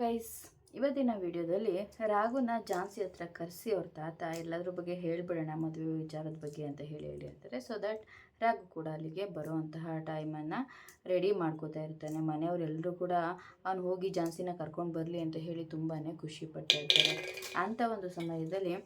Guys, ಇವತ್ತಿನ ವಿಡಿಯೋದಲ್ಲಿ ರಾಘುನ ಜಾನ್ಸಿ ಹತ್ರ ಕರೆಸಿ ಅವ್ರ ತಾತ ಎಲ್ಲದ್ರ ಬಗ್ಗೆ ಹೇಳಿಬಿಡೋಣ, ಮದುವೆ ವಿಚಾರದ ಬಗ್ಗೆ ಅಂತ ಹೇಳಿ ಹೇಳಿ ಅಂತಾರೆ. ಸೊ ದಟ್ ರಾಗು ಕೂಡ ಅಲ್ಲಿಗೆ ಬರುವಂತಹ ಟೈಮನ್ನು ರೆಡಿ ಮಾಡ್ಕೋತಾ ಇರ್ತಾನೆ. ಮನೆಯವರೆಲ್ಲರೂ ಕೂಡ ಅವ್ನು ಹೋಗಿ ಜಾನ್ಸಿನ ಕರ್ಕೊಂಡು ಬರಲಿ ಅಂತ ಹೇಳಿ ತುಂಬಾ ಖುಷಿ ಪಡ್ತಾ ಇರ್ತಾರೆ. ಅಂಥ ಒಂದು ಸಮಯದಲ್ಲಿ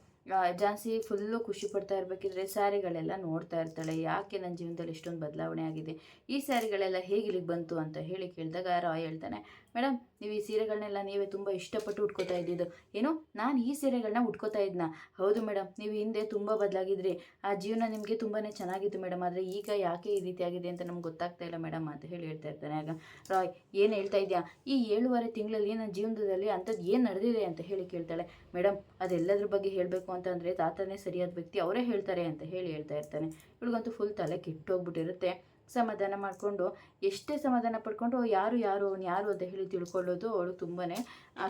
ಜಾನ್ಸಿ ಫುಲ್ಲು ಖುಷಿ ಪಡ್ತಾ ಇರಬೇಕಿದ್ರೆ ಸ್ಯಾರಿಗಳೆಲ್ಲ ನೋಡ್ತಾ ಇರ್ತಾಳೆ. ಯಾಕೆ ನನ್ನ ಜೀವನದಲ್ಲಿ ಇಷ್ಟೊಂದು ಬದಲಾವಣೆ ಆಗಿದೆ? ಈ ಸ್ಯಾರಿಗಳೆಲ್ಲ ಹೇಗೆ ಬಂತು ಅಂತ ಹೇಳಿ ಕೇಳಿದಾಗ ರಾಯ್ ಹೇಳ್ತಾನೆ ಮೇಡಮ್, ನೀವು ಈ ಸೀರೆಗಳನ್ನೆಲ್ಲ ನೀವೇ ತುಂಬ ಇಷ್ಟಪಟ್ಟು ಉಟ್ಕೋತಾ ಇದ್ದಿದ್ದು. ಏನು? ನಾನು ಈ ಸೀರೆಗಳನ್ನ ಉಟ್ಕೋತಾ ಇದ್ನ. ಹೌದು ಮೇಡಮ್, ನೀವು ಹಿಂದೆ ತುಂಬ ಬದಲಾಗಿದ್ರಿ. ಆ ಜೀವನ ನಿಮಗೆ ತುಂಬಾ ಚೆನ್ನಾಗಿತ್ತು ಮೇಡಮ್. ಆದರೆ ಈಗ ಯಾಕೆ ಈ ರೀತಿ ಆಗಿದೆ ಅಂತ ನಮ್ಗೆ ಗೊತ್ತಾಗ್ತಾ ಇಲ್ಲ ಮೇಡಮ್ ಅಂತ ಹೇಳಿ ಹೇಳ್ತಾ ಇರ್ತಾನೆ ಆಗ ರಾಯ್, ಏನು ಹೇಳ್ತಾ ಇದೆಯಾ? ಈ ಏಳುವರೆ ತಿಂಗಳಲ್ಲಿ ನನ್ನ ಜೀವನದಲ್ಲಿ ಅಂಥದ್ದು ಏನು ನಡೆದಿದೆ ಅಂತ ಹೇಳಿ ಕೇಳ್ತಾಳೆ. ಮೇಡಮ್, ಅದೆಲ್ಲದ್ರ ಬಗ್ಗೆ ಹೇಳಬೇಕು ಅಂತಂದರೆ ತಾತನೇ ಸರಿಯಾದ ವ್ಯಕ್ತಿ ಅವರೇ ಹೇಳ್ತಾರೆ ಅಂತ ಹೇಳಿ ಹೇಳ್ತಾ ಇರ್ತಾನೆ. ಇವಳಿಗಂತೂ ಫುಲ್ ತಲೆ ಕೆಟ್ಟೋಗ್ಬಿಟ್ಟಿರುತ್ತೆ. ಸಮಾಧಾನ ಮಾಡಿಕೊಂಡು ಎಷ್ಟೇ ಸಮಾಧಾನ ಪಡ್ಕೊಂಡು ಯಾರು ಯಾರು, ಅವ್ನು ಯಾರು ಅಂತ ಹೇಳಿ ತಿಳ್ಕೊಳ್ಳೋದು ಅವಳು ತುಂಬಾ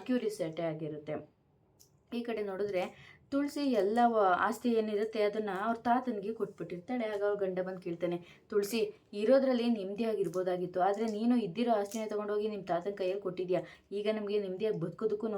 ಕ್ಯೂರಿಯಸಿಟಿ ಆಗಿರುತ್ತೆ. ಈ ಕಡೆ ನೋಡಿದ್ರೆ ತುಳಸಿ ಎಲ್ಲ ಆಸ್ತಿ ಏನಿರುತ್ತೆ ಅದನ್ನು ಅವ್ರ ತಾತನಿಗೆ ಕೊಟ್ಬಿಟ್ಟಿರ್ತಾಳೆ. ಆಗ ಅವ್ರ ಗಂಡ ಬಂದು ಕೇಳ್ತಾನೆ, ತುಳಸಿ ಇರೋದ್ರಲ್ಲಿ ನೆಮ್ಮದಿಯಾಗಿರ್ಬೋದಾಗಿತ್ತು ಆದರೆ ನೀನು ಇದ್ದಿರೋ ಆಸ್ತಿನ ತೊಗೊಂಡೋಗಿ ನಿಮ್ಮ ತಾತನ ಕೈಯಲ್ಲಿ ಕೊಟ್ಟಿದ್ಯಾ? ಈಗ ನಮಗೆ ನೆಮ್ಮದಿಯಾಗಿ ಬದುಕೋದಕ್ಕೂ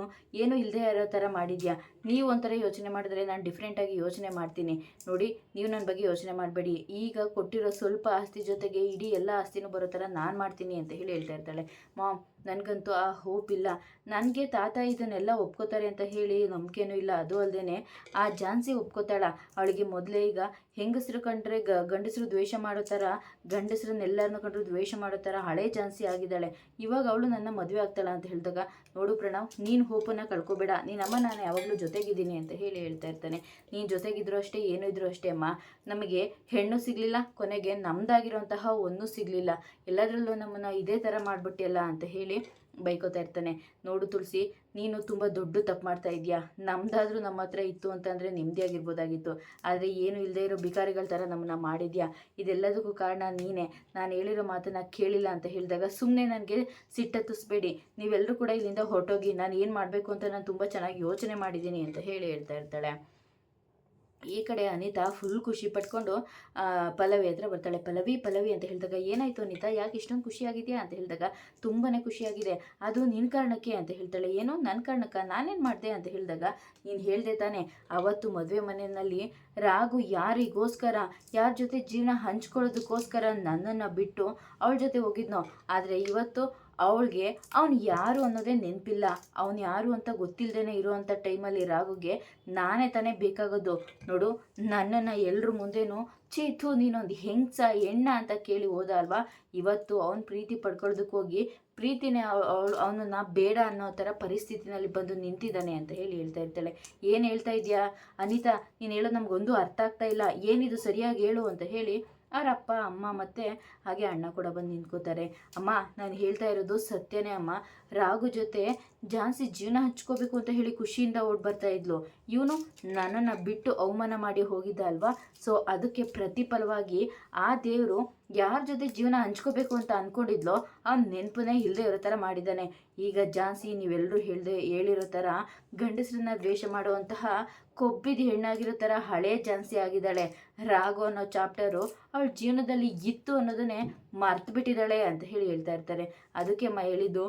ಏನೂ ಇಲ್ಲದೆ ಇರೋ ಥರ ಮಾಡಿದ್ಯಾ? ನೀವು ಒಂಥರ ಯೋಚನೆ ಮಾಡಿದ್ರೆ ನಾನು ಡಿಫ್ರೆಂಟಾಗಿ ಯೋಚನೆ ಮಾಡ್ತೀನಿ. ನೋಡಿ, ನೀವು ನನ್ನ ಬಗ್ಗೆ ಯೋಚನೆ ಮಾಡಬೇಡಿ. ಈಗ ಕೊಟ್ಟಿರೋ ಸ್ವಲ್ಪ ಆಸ್ತಿ ಜೊತೆಗೆ ಇಡೀ ಎಲ್ಲ ಆಸ್ತಿನೂ ಬರೋ ಥರ ನಾನು ಮಾಡ್ತೀನಿ ಅಂತ ಹೇಳಿ ಹೇಳ್ತಾ ಇರ್ತಾಳೆ. ಮಾಮ್, ನನಗಂತೂ ಆ ಹೋಪ್ ಇಲ್ಲ. ನನಗೆ ತಾತ ಇದನ್ನೆಲ್ಲ ಒಪ್ಕೋತಾರೆ ಅಂತ ಹೇಳಿ ನಂಬಿಕೆನೂ ಇಲ್ಲ. ಅದು ಅಲ್ಲದೆ ಆ ಝಾನ್ಸಿ ಒಪ್ಕೋತಾಳ. ಅವಳಿಗೆ ಮೊದಲೇ ಈಗ ಹೆಂಗಸರು ಕಂಡ್ರೆ ಗ, ಗಂಡಸರು ದ್ವೇಷ ಮಾಡೋ ಥರ ಗಂಡಸರನ್ನೆಲ್ಲರನ್ನು ಕಂಡು ದ್ವೇಷ ಮಾಡೋ ಥರ ಹಳೆ ಜಾನ್ಸಿ ಆಗಿದ್ದಾಳೆ. ಇವಾಗ ಅವಳು ನನ್ನ ಮದುವೆ ಆಗ್ತಾಳ ಅಂತ ಹೇಳಿದಾಗ, ನೋಡು ಪ್ರಣವ್, ನೀನು ಹೋಪನ್ನು ಕಳ್ಕೊಬೇಡ. ನೀನಮ್ಮ ನಾನು ಯಾವಾಗಲೂ ಜೊತೆಗಿದ್ದೀನಿ ಅಂತ ಹೇಳಿ ಹೇಳ್ತಾ ಇರ್ತಾನೆ. ನೀನು ಜೊತೆಗಿದ್ರು ಅಷ್ಟೇ, ಏನೂ ಇದ್ರು ಅಷ್ಟೇ ಅಮ್ಮ. ನಮಗೆ ಹೆಣ್ಣು ಸಿಗಲಿಲ್ಲ, ಕೊನೆಗೆ ನಮ್ದಾಗಿರೋಂತಹ ಒಂದೂ ಸಿಗಲಿಲ್ಲ. ಎಲ್ಲದರಲ್ಲೂ ನಮ್ಮನ್ನು ಇದೇ ಥರ ಮಾಡಿಬಿಟ್ಟಿಯಲ್ಲ ಅಂತ ಹೇಳಿ ಬೈಕೋತಾ ಇರ್ತಾನೆ. ನೋಡು ತುಳಸಿ, ನೀನು ತುಂಬ ದೊಡ್ಡ ತಪ್ಪು ಮಾಡ್ತಾ ಇದೆಯಾ ನಮ್ದಾದ್ರೂ ನಮ್ಮ ಹತ್ರ ಇತ್ತು ಅಂತಂದರೆ ನೆಮ್ಮದಿಯಾಗಿರ್ಬೋದಾಗಿತ್ತು ಆದರೆ ಏನು ಇಲ್ಲದೆ ಇರೋ ಬಿಕಾರಿಗಳ ಥರ ನಮ್ಮನ್ನ ಮಾಡಿದ್ಯಾ? ಇದೆಲ್ಲದಕ್ಕೂ ಕಾರಣ ನೀನೇ. ನಾನು ಹೇಳಿರೋ ಮಾತನ್ನ ಕೇಳಿಲ್ಲ ಅಂತ ಹೇಳಿದಾಗ ಸುಮ್ಮನೆ ನನಗೆ ಸಿಟ್ಟತ್ತಿಸ್ಬೇಡಿ ನೀವೆಲ್ಲರೂ ಕೂಡ ಇಲ್ಲಿಂದ ಹೊರಟೋಗಿ ನಾನು ಏನು ಮಾಡಬೇಕು ಅಂತ ನಾನು ತುಂಬ ಚೆನ್ನಾಗಿ ಯೋಚನೆ ಮಾಡಿದ್ದೀನಿ ಅಂತ ಹೇಳಿ ಹೇಳ್ತಾ ಇರ್ತಾಳೆ. ಈ ಕಡೆ ಅನಿತಾ ಫುಲ್ ಖುಷಿ ಪಟ್ಕೊಂಡು ಪಲ್ಲವಿ ಹತ್ರ ಬರ್ತಾಳೆ. ಪಲ್ಲವಿ ಪಲ್ಲವಿ ಅಂತ ಹೇಳಿದಾಗ, ಏನಾಯ್ತು ಅನಿತಾ? ಯಾಕೆ ಇಷ್ಟೊಂದು ಖುಷಿಯಾಗಿದೆಯಾ? ಅಂತ ಹೇಳಿದಾಗ ತುಂಬಾ ಖುಷಿಯಾಗಿದೆ. ಅದು ನಿನ್ನ ಕಾರಣಕ್ಕೆ? ಅಂತ ಹೇಳ್ತಾಳೆ. ಏನೋ ನನ್ನ ಕಾರಣಕ್ಕ? ನಾನೇನು ಮಾಡಿದೆ? ಅಂತ ಹೇಳಿದಾಗ, ನೀನು ಹೇಳಿದೆ ತಾನೆ. ಅವತ್ತು ಮದುವೆ ಮನೆಯಲ್ಲಿ ರಾಗು ಯಾರಿಗೋಸ್ಕರ, ಯಾರ ಜೊತೆ ಜೀವನ ಹಂಚ್ಕೊಳ್ಳೋದಕ್ಕೋಸ್ಕರ ನನ್ನನ್ನು ಬಿಟ್ಟು ಅವಳ ಜೊತೆ ಹೋಗಿದ್ನೋ. ಆದರೆ ಇವತ್ತು ಅವಳಿಗೆ, ಅವನು ಯಾರು ಅನ್ನೋದೇ ನೆನಪಿಲ್ಲ. ಅವನು ಯಾರು ಅಂತ ಗೊತ್ತಿಲ್ಲದೇ ಇರುವಂಥ ಟೈಮಲ್ಲಿ ರಾಘುಗೆ ನಾನೇ ತಾನೇ ಬೇಕಾಗೋದು. ನೋಡು, ನನ್ನನ್ನು ಎಲ್ಲರ ಮುಂದೆನೂ ಚೀತು ನೀನೊಂದು ಹೆಂಗ್ಸ ಹೆಣ್ಣ ಅಂತ ಕೇಳಿ ಹೋದ ಅಲ್ವಾ? ಇವತ್ತು ಅವನ ಪ್ರೀತಿ ಪಡ್ಕೊಳ್ಳೋದಕ್ಕೆ ಹೋಗಿ ಪ್ರೀತಿನೇ ಅವಳು, ಅವನನ್ನು ಬೇಡ ಅನ್ನೋ ಥರ ಪರಿಸ್ಥಿತಿನಲ್ಲಿ ಬಂದು ನಿಂತಿದ್ದಾನೆ ಅಂತ ಹೇಳಿ ಹೇಳ್ತಾ ಇರ್ತಾಳೆ. ಏನು ಹೇಳ್ತಾ ಇದೆಯಾ? ಅನಿತಾ, ನೀನು ಹೇಳೋದು ನಮಗೊಂದು ಅರ್ಥ ಆಗ್ತಾ ಇಲ್ಲ. ಏನಿದು ಸರಿಯಾಗಿ ಹೇಳು ಅಂತ ಹೇಳಿ ಅವ್ರ ಅಪ್ಪ ಅಮ್ಮ ಮತ್ತು ಹಾಗೆ ಅಣ್ಣ ಕೂಡ ಬಂದು ನಿಂತ್ಕೋತಾರೆ. ಅಮ್ಮ, ನಾನು ಹೇಳ್ತಾ ಇರೋದು ಸತ್ಯನೇ ಅಮ್ಮ. ರಾಗು ಜೊತೆ ಜಾನ್ಸಿ ಜೀವನ ಹಂಚ್ಕೋಬೇಕು ಅಂತ ಹೇಳಿ ಖುಷಿಯಿಂದ ಓಡ್ ಬರ್ತಾ ಇದ್ಲು. ಇವನು ನನ್ನನ್ನು ಬಿಟ್ಟು ಅವಮಾನ ಮಾಡಿ ಹೋಗಿದ್ದ ಅಲ್ವಾ? ಸೊ ಅದಕ್ಕೆ ಪ್ರತಿಫಲವಾಗಿ ಆ ದೇವರು ಯಾರ ಜೊತೆ ಜೀವನ ಹಂಚ್ಕೋಬೇಕು ಅಂತ ಅಂದ್ಕೊಂಡಿದ್ಲೋ ಅವ್ನ ನೆನಪನ್ನೇ ಇಲ್ಲದೆ ಇರೋ ಥರ ಮಾಡಿದ್ದಾನೆ. ಈಗ ಜಾನ್ಸಿ ನೀವೆಲ್ಲರೂ ಹೇಳ್ದೆ ಹೇಳಿರೋ ಥರ ಗಂಡಸರನ್ನ ದ್ವೇಷ ಮಾಡುವಂತಹ ಕೊಬ್ಬಿದ ಹೆಣ್ಣಾಗಿರೋ ಥರ ಹಳೆ ಜಾನ್ಸಿ ಆಗಿದ್ದಾಳೆ. ರಾಗು ಅನ್ನೋ ಚಾಪ್ಟರು ಅವಳ ಜೀವನದಲ್ಲಿ ಇತ್ತು ಅನ್ನೋದನ್ನೇ ಮರ್ತು ಬಿಟ್ಟಿದ್ದಾಳೆ ಅಂತ ಹೇಳಿ ಹೇಳ್ತಾ ಇರ್ತಾರೆ. ಅದಕ್ಕೆ ಮ ಹೇಳಿದ್ದು,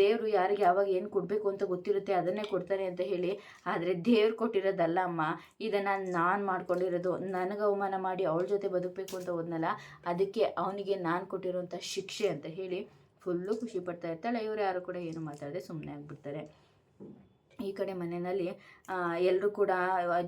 ದೇವರು ಯಾರಿಗೆ ಯಾವಾಗ ಏನು ಕೊಡಬೇಕು ಅಂತ ಗೊತ್ತಿರುತ್ತೆ ಅದನ್ನೇ ಕೊಡ್ತಾರೆ ಅಂತ ಹೇಳಿ. ಆದರೆ ದೇವ್ರು ಕೊಟ್ಟಿರೋದಲ್ಲ ಅಮ್ಮ, ಇದನ್ನು ನಾನು ಮಾಡ್ಕೊಂಡಿರೋದು. ನನಗೆ ಅವಮಾನ ಮಾಡಿ ಅವಳ ಜೊತೆ ಬದುಕಬೇಕು ಅಂತ ಹೋದ್ನಲ್ಲ, ಅದಕ್ಕೆ ಅವನಿಗೆ ನಾನು ಕೊಟ್ಟಿರೋಂಥ ಶಿಕ್ಷೆ ಅಂತ ಹೇಳಿ ಫುಲ್ಲು ಖುಷಿ ಪಡ್ತಾ ಇರ್ತಾಳೆ. ಇವ್ರು ಯಾರು ಕೂಡ ಏನು ಮಾತಾಡದೆ ಸುಮ್ಮನೆ ಆಗ್ಬಿಡ್ತಾರೆ. ಈ ಕಡೆ ಮನೆಯಲ್ಲಿ ಎಲ್ಲರೂ ಕೂಡ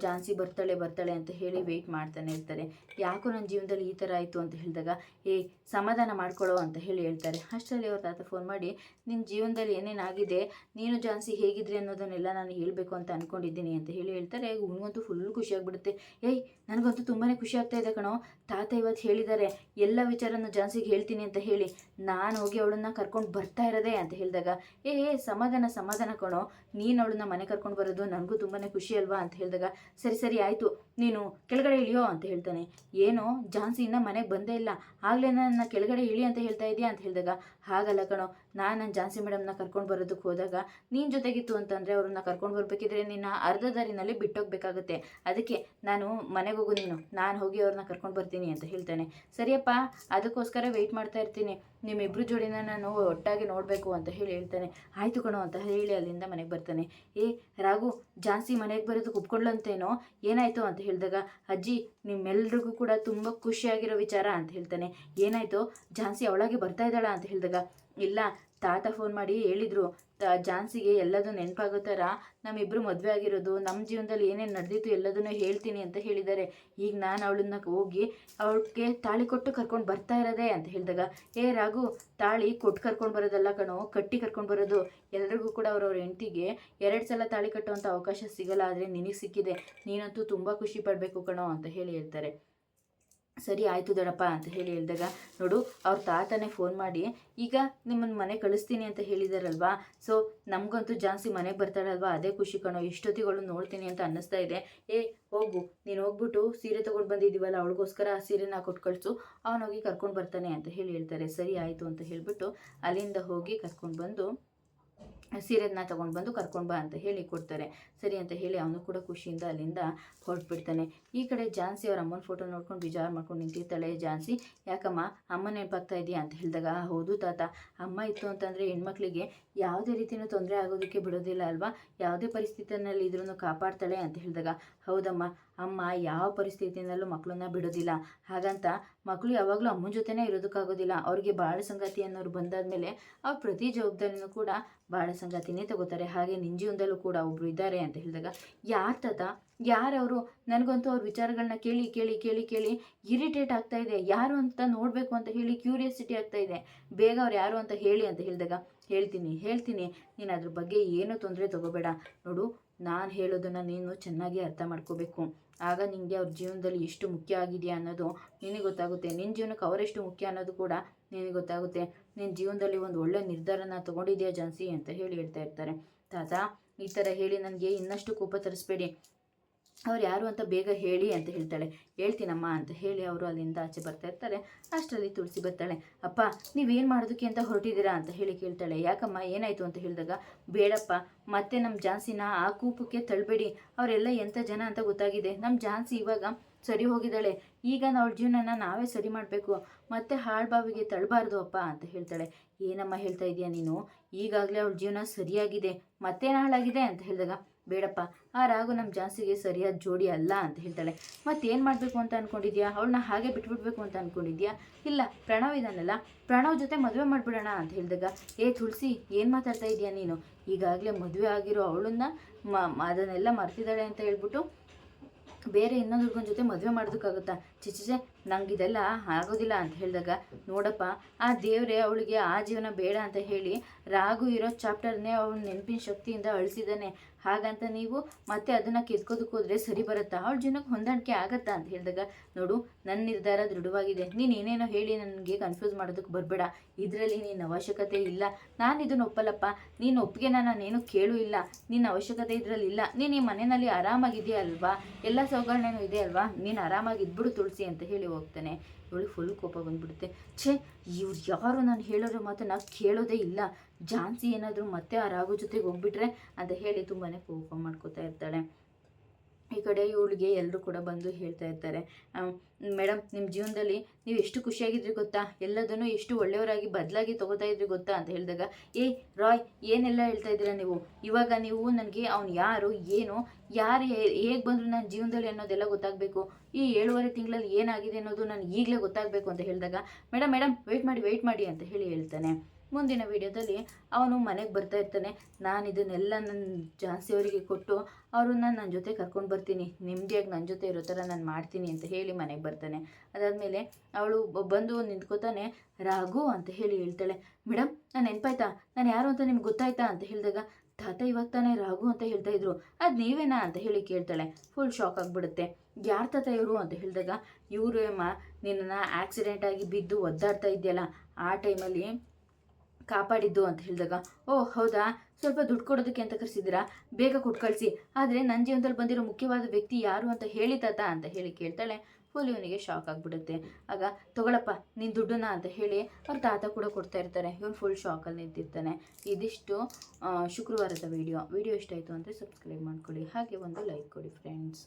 ಝಾನ್ಸಿ ಬರ್ತಾಳೆ ಬರ್ತಾಳೆ ಅಂತ ಹೇಳಿ ವೆಯ್ಟ್ ಮಾಡ್ತಾನೆ ಇರ್ತಾರೆ. ಯಾಕೋ ನನ್ನ ಜೀವನದಲ್ಲಿ ಈ ಥರ ಆಯಿತು ಅಂತ ಹೇಳಿದಾಗ, ಏ, ಸಮಾಧಾನ ಮಾಡ್ಕೊಳ್ಳೋ ಅಂತ ಹೇಳಿ ಹೇಳ್ತಾರೆ. ಅಷ್ಟರಲ್ಲಿ ಅವ್ರ ತಾತ ಫೋನ್ ಮಾಡಿ ನಿನ್ನ ಜೀವನದಲ್ಲಿ ಏನೇನಾಗಿದೆ? ನೀನು ಝಾನ್ಸಿ ಹೇಗಿದ್ರಿ ಅನ್ನೋದನ್ನೆಲ್ಲ ನಾನು ಹೇಳಬೇಕು ಅಂತ ಅಂದ್ಕೊಂಡಿದ್ದೀನಿ ಅಂತ ಹೇಳಿ ಹೇಳ್ತಾರೆ. ಇವನಿಗಂತೂ ಫುಲ್ ಖುಷಿಯಾಗ್ಬಿಡುತ್ತೆ ಏಯ್, ನನಗಂತೂ ತುಂಬಾ ಖುಷಿ ಆಗ್ತಾ ಇದೆ ಕಣೋ. ತಾತ ಇವತ್ತು ಹೇಳಿದ್ದಾರೆ, ಎಲ್ಲ ವಿಚಾರನೂ ಝಾನ್ಸಿಗೆ ಹೇಳ್ತೀನಿ ಅಂತ ಹೇಳಿ. ನಾನು ಹೋಗಿ ಅವಳನ್ನ ಕರ್ಕೊಂಡು ಬರ್ತಾ ಇರೋದೇ ಅಂತ ಹೇಳಿದಾಗ, ಏ ಏ, ಸಮಾಧಾನ ಸಮಾಧಾನ ಕಣೋ. ನೀನು ಅವಳನ್ನ ಮನೆ ಕರ್ಕೊಂಡು ಬರೋದು ನನಗೂ ತುಂಬಾ ಖುಷಿ ಅಲ್ವಾ? ಅಂತ ಹೇಳಿದಾಗ, ಸರಿ ಸರಿ, ಆಯಿತು. ನೀನು ಕೆಳಗಡೆ ಇಳಿಯೋ ಅಂತ ಹೇಳ್ತಾನೆ. ಏನೋ, ಜಾನ್ಸಿ ಇನ್ನೂ ಮನೆಗೆ ಬಂದೇ ಇಲ್ಲ. ಆಗಲೇ ನನ್ನ ಕೆಳಗಡೆ ಇಳಿ ಅಂತ ಹೇಳ್ತಾ ಇದೆಯಾ ಅಂತ ಹೇಳಿದಾಗ, ಹಾಗಲ್ಲ ಕಣೋ, ನಾನು ನನ್ನ ಝಾನ್ಸಿ ಮೇಡಮ್ನ ಕರ್ಕೊಂಡು ಬರೋದಕ್ಕೆ ಹೋದಾಗ, ನೀನು ಜೊತೆಗಿತ್ತು ಅಂತಂದರೆ ಅವ್ರನ್ನ ಕರ್ಕೊಂಡು ಬರಬೇಕಿದ್ರೆ ನಿನ್ನ ಅರ್ಧ ದಾರಿನಲ್ಲಿ ಬಿಟ್ಟೋಗ್ಬೇಕಾಗುತ್ತೆ. ಅದಕ್ಕೆ ನಾನು ಮನೆಗೆ ಹೋಗು ನೀನು. ನಾನು ಹೋಗಿ ಅವ್ರನ್ನ ಕರ್ಕೊಂಡು ಬರ್ತೀನಿ ಅಂತ ಹೇಳ್ತಾನೆ. ಸರಿಯಪ್ಪ, ಅದಕ್ಕೋಸ್ಕರ ವೆಯ್ಟ್ ಮಾಡ್ತಾ ಇರ್ತೀನಿ. ನಿಮ್ಮಿಬ್ಬರು ಜೋಡಿನ ನಾನು ಒಟ್ಟಾಗಿ ನೋಡಬೇಕು ಅಂತ ಹೇಳಿ ಹೇಳ್ತಾನೆ. ಆಯಿತು ಕಣೋ ಅಂತ ಹೇಳಿ ಅಲ್ಲಿಂದ ಮನೆಗೆ ಬರ್ತಾನೆ. ಏ, ರಾಘು ಜಾನ್ಸಿ ಮನೆಗೆ ಬರೋದು ಒಪ್ಕೊಂಡ್ಲಂತೇನೋ ಏನಾಯಿತು ಅಂತ ಹೇಳಿದಾಗ, ಅಜ್ಜಿ, ನಿಮ್ಮೆಲ್ರಿಗೂ ಕೂಡ ತುಂಬ ಖುಷಿಯಾಗಿರೋ ವಿಚಾರ ಅಂತ ಹೇಳ್ತಾನೆ. ಏನಾಯಿತು? ಜಾನ್ಸಿ ಅವಳಾಗೆ ಬರ್ತಾ ಇದ್ದಾಳ ಅಂತ ಹೇಳಿದಾಗ, ಇಲ್ಲ ತಾತ ಫೋನ್ ಮಾಡಿ ಹೇಳಿದ್ರು, ತ, ಜಾನ್ಸಿಗೆ ಎಲ್ಲದೂ ನೆನಪಾಗೋ ಥರ ನಮ್ಮಿಬ್ಬರು ಮದುವೆ ಆಗಿರೋದು ನಮ್ಮ ಜೀವನದಲ್ಲಿ ಏನೇನು ನಡೆದಿತ್ತು ಎಲ್ಲದನ್ನು ಹೇಳ್ತೀನಿ ಅಂತ ಹೇಳಿದ್ದಾರೆ. ಈಗ ನಾನು ಅವಳನ್ನ ಹೋಗಿ ಅವಳಿಗೆ ತಾಳಿ ಕೊಟ್ಟು ಕರ್ಕೊಂಡು ಬರ್ತಾ ಇರೋದೇ ಅಂತ ಹೇಳಿದಾಗ, ಏ ರಾಘು, ತಾಳಿ ಕೊಟ್ಟು ಕರ್ಕೊಂಡು ಬರೋದಲ್ಲ ಕಣೋ, ಕಟ್ಟಿ ಕರ್ಕೊಂಡು ಬರೋದು. ಎಲ್ರಿಗೂ ಕೂಡ ಅವರವ್ರ ಹೆಂಡತಿಗೆ ಎರಡು ಸಲ ತಾಳಿ ಕಟ್ಟುವಂಥ ಅವಕಾಶ ಸಿಗಲ್ಲ, ಆದರೆ ನಿನಗೆ ಸಿಕ್ಕಿದೆ. ನೀನಂತೂ ತುಂಬ ಖುಷಿ ಪಡಬೇಕು ಕಣೋ ಅಂತ ಹೇಳಿ ಹೇಳ್ತಾರೆ. ಸರಿ ಆಯಿತು ದೊಡ್ಡಪ್ಪ ಅಂತ ಹೇಳಿ ಹೇಳಿದಾಗ, ನೋಡು, ಅವ್ರ ತಾತನೇ ಫೋನ್ ಮಾಡಿ, ಈಗ ನಿಮ್ಮನ್ನು ಮನೆ ಕಳಿಸ್ತೀನಿ ಅಂತ ಹೇಳಿದಾರಲ್ವಾ? ಸೊ ನಮಗಂತೂ ಜಾನ್ಸಿ ಮನೆಗೆ ಬರ್ತಾಳಲ್ವಾ? ಅದೇ ಖುಷಿ ಕಣೋ, ಇಷ್ಟೊತ್ತಿಗಳು ನೋಡ್ತೀನಿ ಅಂತ ಅನ್ನಿಸ್ತಾ ಇದೆ. ಏ, ಹೋಗು, ನೀನು ಹೋಗ್ಬಿಟ್ಟು ಸೀರೆ ತೊಗೊಂಡು ಬಂದಿದ್ದೀವಲ್ಲ, ಅವಳಿಗೋಸ್ಕರ ಆ ಸೀರೆನ ಕೊಟ್ಟು ಕಳಿಸು ಅವನೋಗಿ ಕರ್ಕೊಂಡು ಬರ್ತಾನೆ ಅಂತ ಹೇಳಿ ಹೇಳ್ತಾರೆ. ಸರಿ ಆಯಿತು ಅಂತ ಹೇಳಿಬಿಟ್ಟು ಅಲ್ಲಿಂದ ಹೋಗಿ ಕರ್ಕೊಂಡು ಬಂದು ಸೀರೆನ ತೊಗೊಂಡು ಬಂದು ಕರ್ಕೊಂಡು ಬಾ ಅಂತ ಹೇಳಿ ಕೊಡ್ತಾರೆ. ಸರಿ ಅಂತ ಹೇಳಿ ಅವನು ಕೂಡ ಖುಷಿಯಿಂದ ಅಲ್ಲಿಂದ ಹೊರಟ್ಬಿಡ್ತಾನೆ. ಈ ಕಡೆ ಜಾನ್ಸಿ ಅವ್ರ ಅಮ್ಮನ ಫೋಟೋ ನೋಡ್ಕೊಂಡು ವಿಚಾರ ಮಾಡ್ಕೊಂಡು ನಿಂತಿರ್ತಾಳೆ. ಜಾನ್ಸಿ, ಯಾಕಮ್ಮ ಅಮ್ಮ ನೆನಪಾಗ್ತಾ ಇದೆಯಾ ಅಂತ ಹೇಳಿದಾಗ ಹೌದು ತಾತ. ಅಮ್ಮ ಇತ್ತು ಅಂತಂದರೆ ಹೆಣ್ಮಕ್ಳಿಗೆ ಯಾವುದೇ ರೀತಿಯೂ ತೊಂದರೆ ಆಗೋದಕ್ಕೆ ಬಿಡೋದಿಲ್ಲ ಅಲ್ವಾ? ಯಾವುದೇ ಪರಿಸ್ಥಿತಿನಲ್ಲಿ ಇದ್ರೂ ಕಾಪಾಡ್ತಾಳೆ ಅಂತ ಹೇಳಿದಾಗ, ಹೌದಮ್ಮ ಅಮ್ಮ, ಯಾವ ಪರಿಸ್ಥಿತಿನಲ್ಲೂ ಮಕ್ಕಳನ್ನ ಬಿಡೋದಿಲ್ಲ. ಹಾಗಂತ ಮಕ್ಕಳು ಯಾವಾಗಲೂ ಅಮ್ಮನ ಜೊತೆನೇ ಇರೋದಕ್ಕಾಗೋದಿಲ್ಲ. ಅವ್ರಿಗೆ ಬಾಳ ಸಂಗಾತಿ ಅನ್ನೋರು ಬಂದಾದ್ಮೇಲೆ ಅವ್ರು ಪ್ರತಿ ಜವಾಬ್ದಾರಿನೂ ಕೂಡ ಬಾಳ ಸಂಗಾತಿನೇ ತಗೋತಾರೆ. ಹಾಗೆ ನಿನ್ನ ಜೀವನದಲ್ಲೂ ಕೂಡ ಒಬ್ರು ಇದ್ದಾರೆ ಅಂತ ಹೇಳಿದಾಗ ಯಾರು ತಾತ? ಯಾರವರು ನನಗಂತೂ ಅವ್ರ ವಿಚಾರಗಳನ್ನ ಕೇಳಿ ಕೇಳಿ ಕೇಳಿ ಕೇಳಿ ಇರಿಟೇಟ್ ಆಗ್ತಾ ಇದೆ. ಯಾರು ಅಂತ ನೋಡಬೇಕು ಅಂತ ಹೇಳಿ ಕ್ಯೂರಿಯಾಸಿಟಿ ಆಗ್ತಾ ಇದೆ. ಬೇಗ ಅವ್ರು ಯಾರು ಅಂತ ಹೇಳಿ ಅಂತ ಹೇಳಿದಾಗ ಹೇಳ್ತೀನಿ ಹೇಳ್ತೀನಿ. ನೀನು ಅದ್ರ ಬಗ್ಗೆ ಏನೂ ತೊಂದರೆ ತಗೋಬೇಡ. ನೋಡು, ನಾನು ಹೇಳೋದನ್ನು ನೀನು ಚೆನ್ನಾಗಿ ಅರ್ಥ ಮಾಡ್ಕೋಬೇಕು. ಆಗ ನಿನಗೆ ಅವ್ರ ಜೀವನದಲ್ಲಿ ಎಷ್ಟು ಮುಖ್ಯ ಆಗಿದೆಯಾ ಅನ್ನೋದು ನಿನಗೆ ಗೊತ್ತಾಗುತ್ತೆ. ನಿನ್ನ ಜೀವನಕ್ಕೆ ಅವರೆಷ್ಟು ಮುಖ್ಯ ಅನ್ನೋದು ಕೂಡ ನಿನಗೆ ಗೊತ್ತಾಗುತ್ತೆ. ನಿನ್ನ ಜೀವನದಲ್ಲಿ ಒಂದು ಒಳ್ಳೆ ನಿರ್ಧಾರನ ತೊಗೊಂಡಿದೆಯಾ ಜಾನ್ಸಿ ಅಂತ ಹೇಳಿ ಹೇಳ್ತಾ ಇರ್ತಾರೆ. ತಾತ, ಈ ಥರ ಹೇಳಿ ನನಗೆ ಇನ್ನಷ್ಟು ಕೋಪ ತರಿಸ್ಬೇಡಿ. ಅವ್ರು ಯಾರು ಅಂತ ಬೇಗ ಹೇಳಿ ಅಂತ ಹೇಳ್ತಾಳೆ. ಹೇಳ್ತೀನಮ್ಮ ಅಂತ ಹೇಳಿ ಅವರು ಅಲ್ಲಿಂದ ಆಚೆ ಬರ್ತಾ ಇರ್ತಾರೆ. ಅಷ್ಟರಲ್ಲಿ ತುಳಸಿ ಬರ್ತಾಳೆ. ಅಪ್ಪ, ನೀವೇನು ಮಾಡೋದಕ್ಕೆ ಅಂತ ಹೊರಟಿದ್ದೀರಾ ಅಂತ ಹೇಳಿ ಕೇಳ್ತಾಳೆ. ಯಾಕಮ್ಮ, ಏನಾಯಿತು ಅಂತ ಹೇಳಿದಾಗ, ಬೇಡಪ್ಪ, ಮತ್ತೆ ನಮ್ಮ ಜಾನ್ಸಿನ ಆ ಕೂಪಕ್ಕೆ ತಳ್ಬೇಡಿ. ಅವರೆಲ್ಲ ಎಂಥ ಜನ ಅಂತ ಗೊತ್ತಾಗಿದೆ. ನಮ್ಮ ಜಾನ್ಸಿ ಇವಾಗ ಸರಿ ಹೋಗಿದ್ದಾಳೆ. ಈಗ ನಾವು ಜೀವನನ ನಾವೇ ಸರಿ ಮಾಡಬೇಕು. ಮತ್ತೆ ಹಾಳ್ಬಾವಿಗೆ ತಳ್ಳಬಾರ್ದು ಅಪ್ಪ ಅಂತ ಹೇಳ್ತಾಳೆ. ಏನಮ್ಮ ಹೇಳ್ತಾ ಇದೀಯ ನೀನು? ಈಗಾಗಲೇ ಅವಳ ಜೀವನ ಸರಿಯಾಗಿದೆ. ಮತ್ತೇನು ಹಾಳಾಗಿದೆ ಅಂತ ಹೇಳಿದಾಗ ಬೇಡಪ್ಪ, ಆ ರಾಗು ನಮ್ಮ ಜಾನ್ಸಿಗೆ ಸರಿಯಾದ ಜೋಡಿ ಅಲ್ಲ ಅಂತ ಹೇಳ್ತಾಳೆ. ಮತ್ತೇನು ಮಾಡಬೇಕು ಅಂತ ಅಂದ್ಕೊಂಡಿದ್ಯಾ ಅವಳನ್ನ ಹಾಗೆ ಬಿಟ್ಬಿಡ್ಬೇಕು ಅಂತ ಅಂದ್ಕೊಂಡಿದ್ಯಾ ಇಲ್ಲ, ಪ್ರಣವ್ ಇದಾನಲ್ಲ, ಪ್ರಣವ್ ಜೊತೆ ಮದುವೆ ಮಾಡಿಬಿಡೋಣ ಅಂತ ಹೇಳಿದಾಗ, ಏ ತುಳಸಿ, ಏನು ಮಾತಾಡ್ತಾ ಇದೀಯಾ ನೀನು? ಈಗಾಗಲೇ ಮದುವೆ ಆಗಿರೋ ಅವಳನ್ನ ಮ, ಅದನ್ನೆಲ್ಲ ಮರ್ತಿದ್ದಾಳೆ ಅಂತ ಹೇಳ್ಬಿಟ್ಟು ಬೇರೆ ಇನ್ನೊಂದು ಹುಡುಗನ ಜೊತೆ ಮದುವೆ ಮಾಡೋದಕ್ಕಾಗುತ್ತಾ? ಚಿಚಿಚೆ ನಂಗೆ ಇದೆಲ್ಲ ಆಗೋದಿಲ್ಲ ಅಂತ ಹೇಳಿದಾಗ, ನೋಡಪ್ಪ, ಆ ದೇವರೇ ಅವಳಿಗೆ ಆ ಜೀವನ ಬೇಡ ಅಂತ ಹೇಳಿ ರಾಗು ಇರೋ ಚಾಪ್ಟರ್ನೇ ಅವಳ ನೆನಪಿನ ಶಕ್ತಿಯಿಂದ ಅಳಿಸಿದ್ದಾನೆ. ಹಾಗಂತ ನೀವು ಮತ್ತೆ ಅದನ್ನು ಕೆತ್ಕೋದಕ್ಕೆ ಹೋದರೆ ಸರಿ ಬರುತ್ತಾ? ಅವಳ ಜೀವನಕ್ಕೆ ಹೊಂದಾಣಿಕೆ ಆಗತ್ತಾ ಅಂತ ಹೇಳಿದಾಗ, ನೋಡು ನನ್ನ ನಿರ್ಧಾರ ದೃಢವಾಗಿದೆ. ನೀನು ಏನೇನೋ ಹೇಳಿ ನನಗೆ ಕನ್ಫ್ಯೂಸ್ ಮಾಡೋದಕ್ಕೆ ಬರಬೇಡ. ಇದರಲ್ಲಿ ನಿನ್ನ ಅವಶ್ಯಕತೆ ಇಲ್ಲ. ನಾನು ಇದನ್ನು ಒಪ್ಪಲ್ಲಪ್ಪ. ನೀನು ಒಪ್ಪಿಗೆನ ನಾನೇನು ಕೇಳೂ ಇಲ್ಲ. ನಿನ್ನ ಅವಶ್ಯಕತೆ ಇದರಲ್ಲಿ ಇಲ್ಲ. ನೀನು ಈ ಮನೆಯಲ್ಲಿ ಆರಾಮಾಗಿದೆಯಲ್ವಾ ಎಲ್ಲ ಸೌಕರ್ಯನೂ ಇದೆ ಅಲ್ವಾ? ನೀನು ಆರಾಮಾಗಿ ಇದ್ಬಿಡು ತುಳಸಿ ಅಂತ ಹೇಳಿ ಹೋಗ್ತಾನೆ. ಇವಳು ಫುಲ್ ಕೋಪ ಬಂದ್ಬಿಡುತ್ತೆ. ಛೇ, ಇವ್ರು ಯಾರು? ನಾನು ಹೇಳೋದ್ರ ಮಾತನ್ನ ಕೇಳೋದೇ ಇಲ್ಲ. ಜಾನ್ಸಿ ಏನಾದರೂ ಮತ್ತೆ ಆ ರಾಘು ಜೊತೆಗೆ ಹೋಗ್ಬಿಟ್ರೆ ಅಂತ ಹೇಳಿ ತುಂಬಾ ಕೋಪ ಮಾಡ್ಕೋತಾ ಇರ್ತಾಳೆ. ಈ ಕಡೆ ಇವಳಿಗೆ ಎಲ್ಲರೂ ಕೂಡ ಬಂದು ಹೇಳ್ತಾ ಇರ್ತಾರೆ. ಮೇಡಮ್ ನಿಮ್ಮ ಜೀವನದಲ್ಲಿ ನೀವು ಎಷ್ಟು ಖುಷಿಯಾಗಿದ್ರಿ ಗೊತ್ತಾ? ಎಲ್ಲದನ್ನು ಎಷ್ಟು ಒಳ್ಳೆಯವರಾಗಿ ಬದಲಾಗಿ ತೊಗೋತಾ ಇದ್ರಿ ಗೊತ್ತಾ ಅಂತ ಹೇಳಿದಾಗ, ಏ, ರಾಯ್, ಏನೆಲ್ಲ ಹೇಳ್ತಾ ಇದ್ದೀರಾ ನೀವು? ಇವಾಗ ನೀವು ನನಗೆ ಅವ್ನು ಯಾರು, ಏನು, ಯಾರು ಹೇಗೆ ಬಂದರು ನನ್ನ ಜೀವನದಲ್ಲಿ ಅನ್ನೋದೆಲ್ಲ ಗೊತ್ತಾಗಬೇಕು. ಈ ಏಳುವರೆ ತಿಂಗಳಲ್ಲಿ ಏನಾಗಿದೆ ಅನ್ನೋದು ನನಗೆ ಈಗಲೇ ಗೊತ್ತಾಗಬೇಕು ಅಂತ ಹೇಳಿದಾಗ ಮೇಡಮ್ ಮೇಡಮ್ ವೆಯ್ಟ್ ಮಾಡಿ ವೆಯ್ಟ್ ಮಾಡಿ ಅಂತ ಹೇಳಿ ಹೇಳ್ತಾನೆ. ಮುಂದಿನ ವಿಡಿಯೋದಲ್ಲಿ ಅವನು ಮನೆಗೆ ಬರ್ತಾ ಇರ್ತಾನೆ. ನಾನು ಇದನ್ನೆಲ್ಲ ನನ್ನ ಜಾಸ್ತಿ ಅವರಿಗೆ ಕೊಟ್ಟು ಅವ್ರನ್ನ ನನ್ನ ಜೊತೆ ಕರ್ಕೊಂಡು ಬರ್ತೀನಿ. ನೆಮ್ಮದಿಯಾಗಿ ನನ್ನ ಜೊತೆ ಇರೋ ಥರ ನಾನು ಮಾಡ್ತೀನಿ ಅಂತ ಹೇಳಿ ಮನೆಗೆ ಬರ್ತಾನೆ. ಅದಾದಮೇಲೆ ಅವಳು ಬಂದು ನಿಂತ್ಕೋತಾನೆ. ರಾಘು ಅಂತ ಹೇಳಿ ಹೇಳ್ತಾಳೆ. ಮೇಡಮ್ ನಾನು ನೆನಪಾಯ್ತಾ? ನಾನು ಯಾರು ಅಂತ ನಿಮ್ಗೆ ಗೊತ್ತಾಯ್ತಾ? ಅಂತ ಹೇಳಿದಾಗ, ತಾತ ಇವಾಗ ತಾನೇ ರಾಘು ಅಂತ ಹೇಳ್ತಾ ಇದ್ರು. ಅದು ನೀವೇನಾ? ಅಂತ ಹೇಳಿ ಕೇಳ್ತಾಳೆ. ಫುಲ್ ಶಾಕ್ ಆಗಿಬಿಡುತ್ತೆ. ಯಾರು ತಾತ ಇವರು? ಅಂತ ಹೇಳಿದಾಗ, ಇವರು ಅಮ್ಮ ನಿನ್ನ ಆಕ್ಸಿಡೆಂಟ್ ಆಗಿ ಬಿದ್ದು ಒದ್ದಾಡ್ತಾ ಇದೆಯಲ್ಲ. ಆ ಟೈಮಲ್ಲಿ ಕಾಪಾಡಿದ್ದು ಅಂತ ಹೇಳಿದಾಗ, ಓ, ಹೌದಾ? ಸ್ವಲ್ಪ ದುಡ್ಡು ಕೊಡೋದಕ್ಕೆ ಅಂತ ಕರೆಸಿದ್ದೀರಾ? ಬೇಗ ಕೊಟ್ಟು ಕಳಿಸಿ. ಆದರೆ ನನ್ನ ಜೀವನದಲ್ಲಿ ಬಂದಿರೋ ಮುಖ್ಯವಾದ ವ್ಯಕ್ತಿ ಯಾರು ಅಂತ ಹೇಳಿ ತಾತ ಅಂತ ಹೇಳಿ ಕೇಳ್ತಾಳೆ. ಫುಲ್ ಇವನಿಗೆ ಶಾಕ್ ಆಗಿಬಿಡುತ್ತೆ. ಆಗ, ತಗೊಳಪ್ಪ, ನೀನು ದುಡ್ಡನ್ನ ಅಂತ ಹೇಳಿ ಅವ್ರ ತಾತ ಕೂಡ ಕೊಡ್ತಾ ಇರ್ತಾರೆ. ಇವನು ಫುಲ್ ಶಾಕಲ್ಲಿ ನಿಂತಿರ್ತಾನೆ. ಇದಿಷ್ಟು ಶುಕ್ರವಾರದ ವಿಡಿಯೋ. ವಿಡಿಯೋ ಇಷ್ಟ ಆಯಿತು ಅಂದರೆ ಸಬ್ಸ್ಕ್ರೈಬ್ ಮಾಡ್ಕೊಳ್ಳಿ. ಹಾಗೆ ಒಂದು ಲೈಕ್ ಕೊಡಿ, ಫ್ರೆಂಡ್ಸ್.